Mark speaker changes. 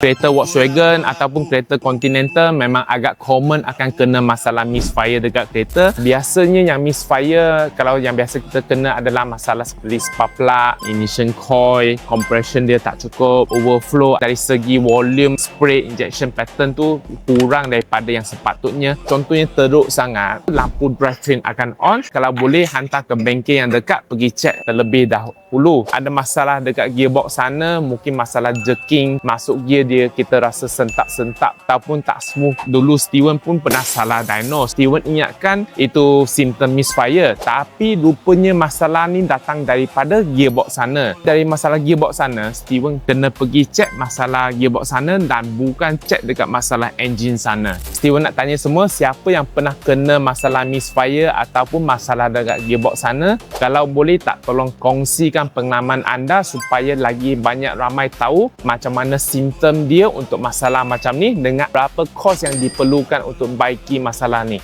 Speaker 1: Kereta Volkswagen ataupun kereta Continental memang agak common akan kena masalah misfire dekat kereta. Biasanya yang misfire kalau yang biasa kita kena adalah masalah seperti spark plug, ignition coil, compression dia tak cukup, overflow dari segi volume spray injection pattern tu kurang daripada yang sepatutnya. Contohnya teruk sangat, lampu drivetrain akan on. Kalau boleh hantar ke bengkel yang dekat pergi cek terlebih dahulu. Ada masalah dekat gearbox sana, mungkin masalah jerking, masuk gear dia kita rasa sentak-sentak ataupun tak smooth. Dulu Steven pun pernah salah diagnose. Steven ingatkan itu simptom misfire tapi rupanya masalah ni datang daripada gearbox sana. Dari masalah gearbox sana, Steven kena pergi cek masalah gearbox sana dan bukan cek dekat masalah engine sana. Steven nak tanya semua siapa yang pernah kena masalah misfire ataupun masalah dekat gearbox sana kalau boleh tak tolong kongsikan pengalaman anda supaya lagi banyak ramai tahu macam mana simptom dia untuk masalah macam ni dengan berapa kos yang diperlukan untuk baiki masalah ni.